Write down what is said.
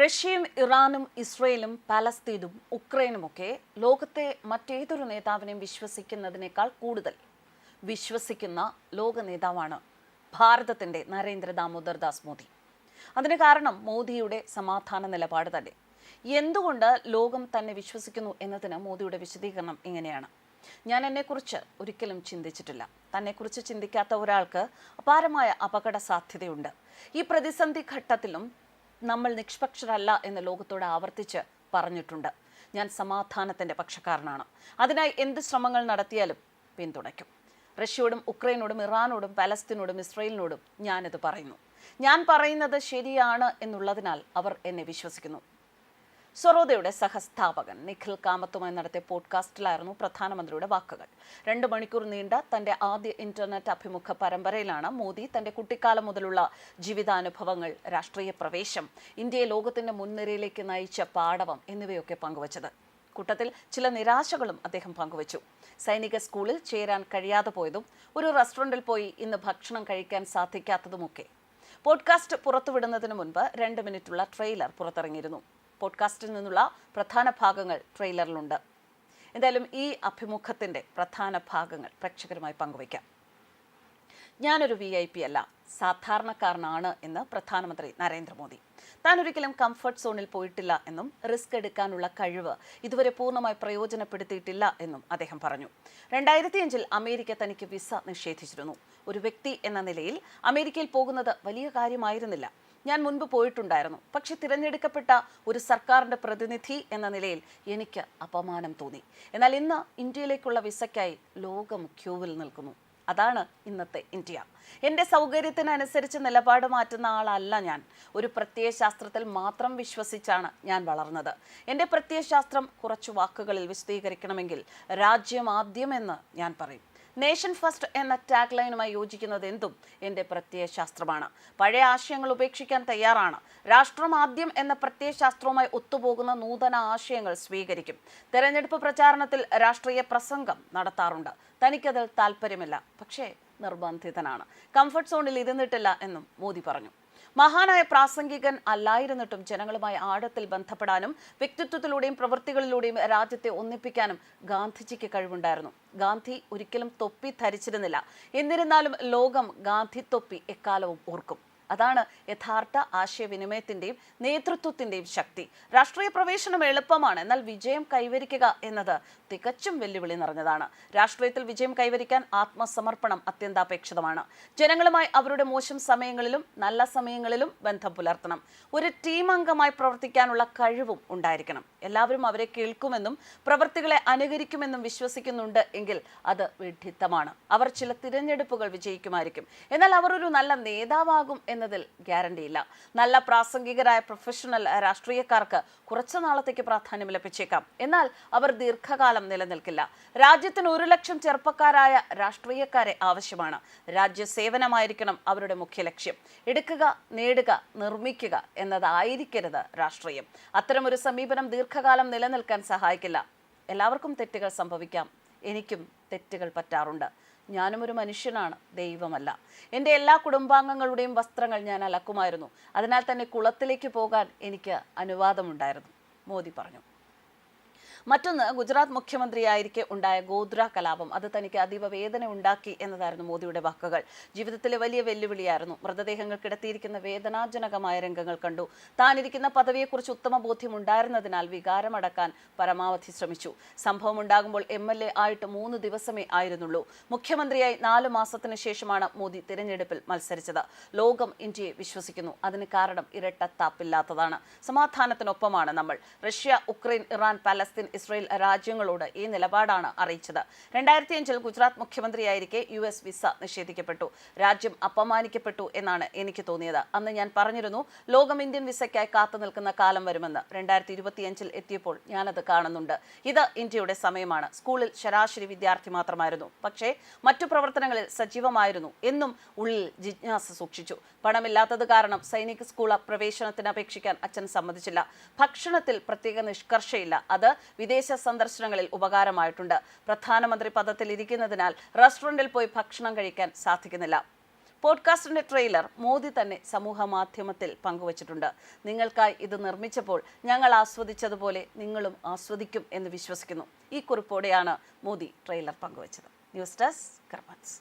റഷ്യയും ഇറാനും ഇസ്രയേലും പാലസ്തീനും ഉക്രൈനുമൊക്കെ ലോകത്തെ മറ്റേതൊരു നേതാവിനെയും വിശ്വസിക്കുന്നതിനേക്കാൾ കൂടുതൽ വിശ്വസിക്കുന്ന ലോക നേതാവാണ് ഭാരതത്തിന്റെ നരേന്ദ്ര ദാമോദർ ദാസ് മോദി. അതിന് കാരണം മോദിയുടെ സമാധാന നിലപാട് തന്നെ. എന്തുകൊണ്ട് ലോകം തന്നെ വിശ്വസിക്കുന്നു എന്നതിന് മോദിയുടെ വിശദീകരണം ഇങ്ങനെയാണ്. ഞാൻ എന്നെക്കുറിച്ച് ഒരിക്കലും ചിന്തിച്ചിട്ടില്ല. തന്നെക്കുറിച്ച് ചിന്തിക്കാത്ത ഒരാൾക്ക് അപാരമായ അപകട സാധ്യതയുണ്ട് ഈ പ്രതിസന്ധി ഘട്ടത്തിലും നമ്മൾ നിഷ്പക്ഷരല്ല എന്ന് ലോകത്തോട് ആവർത്തിച്ച് പറഞ്ഞിട്ടുണ്ട്. ഞാൻ സമാധാനത്തിന്റെ പക്ഷക്കാരനാണ്. അതിനായി എന്ത് ശ്രമങ്ങൾ നടത്തിയാലും പിന്തുണയ്ക്കും. റഷ്യയോടും ഉക്രൈനോടും ഇറാനോടും പലസ്തീനോടും ഇസ്രയേലിനോടും ഞാനിത് പറയുന്നു. ഞാൻ പറയുന്നത് ശരിയാണ് എന്നുള്ളതിനാൽ അവർ എന്നെ വിശ്വസിക്കുന്നു. സ്വറോദയുടെ സഹസ്ഥാപകൻ നിഖിൽ കാമത്തുമായി നടത്തിയ പോഡ്കാസ്റ്റിലായിരുന്നു പ്രധാനമന്ത്രിയുടെ വാക്കുകൾ. രണ്ട് മണിക്കൂർ നീണ്ട തന്റെ ആദ്യ ഇന്റർനെറ്റ് അഭിമുഖ പരമ്പരയിലാണ് മോദി തന്റെ കുട്ടിക്കാലം മുതലുള്ള ജീവിതാനുഭവങ്ങൾ രാഷ്ട്രീയ പ്രവേശം ഇന്ത്യയെ ലോകത്തിന്റെ മുൻനിരയിലേക്ക് നയിച്ച പാടവം എന്നിവയൊക്കെ പങ്കുവച്ചത്. കൂട്ടത്തിൽ ചില നിരാശകളും അദ്ദേഹം പങ്കുവച്ചു. സൈനിക സ്കൂളിൽ ചേരാൻ കഴിയാതെ പോയതും ഒരു റെസ്റ്റോറന്റിൽ പോയി ഇന്ന് ഭക്ഷണം കഴിക്കാൻ സാധിക്കാത്തതുമൊക്കെ. പോഡ്കാസ്റ്റ് പുറത്തുവിടുന്നതിന് മുൻപ് രണ്ട് മിനിറ്റുള്ള ട്രെയിലർ പുറത്തിറങ്ങിയിരുന്നു. പോഡ്കാസ്റ്റിൽ നിന്നുള്ള പ്രധാന ഭാഗങ്ങൾ ട്രെയിലറിലുണ്ട്. എന്തായാലും ഈ അഭിമുഖത്തിന്റെ പ്രധാന ഭാഗങ്ങൾ പ്രേക്ഷകരുമായി പങ്കുവയ്ക്കാം. ഞാനൊരു വി ഐ പി അല്ല സാധാരണക്കാരനാണ് എന്ന് പ്രധാനമന്ത്രി നരേന്ദ്രമോദി. താൻ ഒരിക്കലും കംഫർട്ട് സോണിൽ പോയിട്ടില്ല എന്നും റിസ്ക് എടുക്കാനുള്ള കഴിവ് ഇതുവരെ പൂർണമായി പ്രയോജനപ്പെടുത്തിയിട്ടില്ല എന്നും അദ്ദേഹം പറഞ്ഞു. രണ്ടായിരത്തി അഞ്ചിൽ അമേരിക്ക തനിക്ക് വിസ നിഷേധിച്ചിരുന്നു. ഒരു വ്യക്തി എന്ന നിലയിൽ അമേരിക്കയിൽ പോകുന്നത് വലിയ കാര്യമായിരുന്നില്ല. ഞാൻ മുൻപ് പോയിട്ടുണ്ടായിരുന്നു. പക്ഷെ തിരഞ്ഞെടുക്കപ്പെട്ട ഒരു സർക്കാരിന്റെ പ്രതിനിധി എന്ന നിലയിൽ എനിക്ക് അപമാനം തോന്നി. എന്നാൽ ഇന്ന് ഇന്ത്യയിലേക്കുള്ള വിസയ്ക്കായി ലോകം ക്യൂവിൽ നിൽക്കുന്നു. അതാണ് ഇന്നത്തെ ഇന്ത്യ. എന്റെ സൗകര്യത്തിനനുസരിച്ച് നിലപാട് മാറ്റുന്ന ആളല്ല ഞാൻ. ഒരു പ്രത്യയശാസ്ത്രത്തിൽ മാത്രം വിശ്വസിച്ചാണ് ഞാൻ വളർന്നത്. എന്റെ പ്രത്യയശാസ്ത്രം കുറച്ച് വാക്കുകളിൽ വിശദീകരിക്കണമെങ്കിൽ രാജ്യം ആദ്യമെന്ന് ഞാൻ പറയും. നേഷൻ ഫസ്റ്റ് എന്ന ടാഗ് ലൈനുമായി യോജിക്കുന്നത് എന്തും എന്റെ പ്രത്യയശാസ്ത്രമാണ്. പഴയ ആശയങ്ങൾ ഉപേക്ഷിക്കാൻ തയ്യാറാണ്. രാഷ്ട്രം ആദ്യം എന്ന പ്രത്യയശാസ്ത്രവുമായി ഒത്തുപോകുന്ന നൂതന ആശയങ്ങൾ സ്വീകരിക്കും. തെരഞ്ഞെടുപ്പ് പ്രചാരണത്തിൽ രാഷ്ട്രീയ പ്രസംഗം നടത്താറുണ്ട്. തനിക്കതിൽ താല്പര്യമില്ല പക്ഷേ നിർബന്ധിതനാണ്. കംഫർട്ട് സോണിൽ ഇരുന്നിട്ടില്ല എന്നും മോദി പറഞ്ഞു. മഹാനായ പ്രാസംഗികൻ അല്ലായിരുന്നിട്ടും ജനങ്ങളുമായി ആഴത്തിൽ ബന്ധപ്പെടാനും വ്യക്തിത്വത്തിലൂടെയും പ്രവൃത്തികളിലൂടെയും രാജ്യത്തെ ഒന്നിപ്പിക്കാനും ഗാന്ധിജിക്ക് കഴിവുണ്ടായിരുന്നു. ഗാന്ധി ഒരിക്കലും തൊപ്പി ധരിച്ചിരുന്നില്ല. എന്നിരുന്നാലും ലോകം ഗാന്ധി തൊപ്പി എക്കാലവും ഓർക്കും. അതാണ് യഥാർത്ഥ ആശയവിനിമയത്തിന്റെയും നേതൃത്വത്തിന്റെയും ശക്തി. രാഷ്ട്രീയ പ്രവേശനം എളുപ്പമാണ് എന്നാൽ വിജയം കൈവരിക്കുക എന്നത് തികച്ചും വെല്ലുവിളി നിറഞ്ഞതാണ്. രാഷ്ട്രീയത്തിൽ വിജയം കൈവരിക്കാൻ ആത്മസമർപ്പണം അത്യന്താപേക്ഷിതമാണ്. ജനങ്ങളുമായി അവരുടെ മോശം സമയങ്ങളിലും നല്ല സമയങ്ങളിലും ബന്ധം പുലർത്തണം. ഒരു ടീം അംഗമായി പ്രവർത്തിക്കാനുള്ള കഴിവും ഉണ്ടായിരിക്കണം. എല്ലാവരും അവരെ കേൾക്കുമെന്നും പ്രവർത്തികളെ അനുകരിക്കുമെന്നും വിശ്വസിക്കുന്നുണ്ട് എങ്കിൽ അത് വിഡിത്തമാണ് അവർ ചില തിരഞ്ഞെടുപ്പുകൾ വിജയിക്കുമായിരിക്കും. എന്നാൽ അവർ ഒരു നല്ല നേതാവാകും എന്നതിൽ ഗ്യാരണ്ടിയില്ല നല്ല പ്രാസംഗികരായ പ്രൊഫഷണൽ രാഷ്ട്രീയക്കാർക്ക് കുറച്ചു നാളത്തേക്ക് പ്രാധാന്യം ലഭിച്ചേക്കാം. എന്നാൽ അവർ ദീർഘകാലം നിലനിൽക്കില്ല. രാജ്യത്തിന് ഒരു ലക്ഷം ചെറുപ്പക്കാരായ രാഷ്ട്രീയക്കാരെ ആവശ്യമാണ്. രാജ്യസേവനമായിരിക്കണം അവരുടെ മുഖ്യ ലക്ഷ്യം. എടുക്കുക നേടുക നിർമ്മിക്കുക എന്നതായിരിക്കരുത് രാഷ്ട്രീയം. അത്തരമൊരു സമീപനം ദീർഘകാലം നിലനിൽക്കാൻ സഹായിക്കില്ല. എല്ലാവർക്കും തെറ്റുകൾ സംഭവിക്കാം. എനിക്കും തെറ്റുകൾ പറ്റാറുണ്ട്. ഞാനും ഒരു മനുഷ്യനാണ് ദൈവമല്ല. എന്റെ എല്ലാ കുടുംബാംഗങ്ങളുടെയും വസ്ത്രങ്ങൾ ഞാൻ അലക്കുമായിരുന്നു. അതിനാൽ തന്നെ കുളത്തിലേക്ക് പോകാൻ എനിക്ക് അനുവാദമുണ്ടായിരുന്നു മോദി പറഞ്ഞു. മറ്റൊന്ന് ഗുജറാത്ത് മുഖ്യമന്ത്രിയായിരിക്കെ ഉണ്ടായ ഗോദ്ര കലാപം. അത് തനിക്ക് അതീവ വേദന ഉണ്ടാക്കി എന്നതായിരുന്നു മോദിയുടെ വാക്കുകൾ. ജീവിതത്തിലെ വലിയ വെല്ലുവിളിയായിരുന്നു. മൃതദേഹങ്ങൾ കിടത്തിയിരിക്കുന്ന വേദനാജനകമായ രംഗങ്ങൾ കണ്ടു. താനിരിക്കുന്ന പദവിയെക്കുറിച്ച് ഉത്തമ ബോധ്യം ഉണ്ടായിരുന്നതിനാൽ വികാരമടക്കാൻ പരമാവധി ശ്രമിച്ചു. സംഭവം ഉണ്ടാകുമ്പോൾ എം എൽ എ ആയിട്ട് മൂന്ന് ദിവസമേ ആയിരുന്നുള്ളൂ. മുഖ്യമന്ത്രിയായി നാല് മാസത്തിന് ശേഷമാണ് മോദി തിരഞ്ഞെടുപ്പിൽ മത്സരിച്ചത്. ലോകം ഇന്ത്യയെ വിശ്വസിക്കുന്നു. അതിന് കാരണം ഇരട്ടത്താപ്പില്ലാത്തതാണ്. സമാധാനത്തിനൊപ്പമാണ് നമ്മൾ. Russia Ukraine Iran Palestine Israel രാജ്യങ്ങളോട് ഈ നിലപാടാണ് അറിയിച്ചത്. രണ്ടായിരത്തി അഞ്ചിൽ ഗുജറാത്ത് മുഖ്യമന്ത്രിയായിരിക്കെ യു എസ് വിസ നിഷേധിക്കപ്പെട്ടു. രാജ്യം അപമാനിക്കപ്പെട്ടു എന്നാണ് എനിക്ക് തോന്നിയത്. അന്ന് ഞാൻ പറഞ്ഞിരുന്നു ലോകം ഇന്ത്യൻ വിസയ്ക്കായി കാത്തു നിൽക്കുന്ന കാലം വരുമെന്ന്. രണ്ടായിരത്തി ഇരുപത്തിയഞ്ചിൽ എത്തിയപ്പോൾ ഞാനത് കാണുന്നുണ്ട്. ഇത് ഇന്ത്യയുടെ സമയമാണ്. സ്കൂളിൽ ശരാശരി വിദ്യാർത്ഥി മാത്രമായിരുന്നു. പക്ഷേ മറ്റു പ്രവർത്തനങ്ങളിൽ സജീവമായിരുന്നു. എന്നും ഉള്ളിൽ ജിജ്ഞാസ സൂക്ഷിച്ചു. പണമില്ലാത്തത് കാരണം സൈനിക സ്കൂൾ പ്രവേശനത്തിന് അപേക്ഷിക്കാൻ അച്ഛൻ സമ്മതിച്ചില്ല. ഭക്ഷണത്തിൽ പ്രത്യേക നിഷ്കർഷയില്ല. അത് വിദേശ സന്ദർശനങ്ങളിൽ ഉപകാരമായിട്ടുണ്ട്. പ്രധാനമന്ത്രി പദത്തിൽ ഇരിക്കുന്നതിനാൽ റെസ്റ്റോറന്റിൽ പോയി ഭക്ഷണം കഴിക്കാൻ സാധിക്കുന്നില്ല. പോഡ്കാസ്റ്റിന്റെ ട്രെയിലർ മോദി തന്നെ സമൂഹ മാധ്യമത്തിൽ പങ്കുവച്ചിട്ടുണ്ട്. നിങ്ങൾക്കായി ഇത് നിർമ്മിച്ചപ്പോൾ ഞങ്ങൾ ആസ്വദിച്ചതുപോലെ നിങ്ങളും ആസ്വദിക്കും എന്ന് വിശ്വസിക്കുന്നു. ഈ കുറിപ്പോടെയാണ് മോദി ട്രെയിലർ പങ്കുവച്ചത്. News desk കർമ്മൻസ്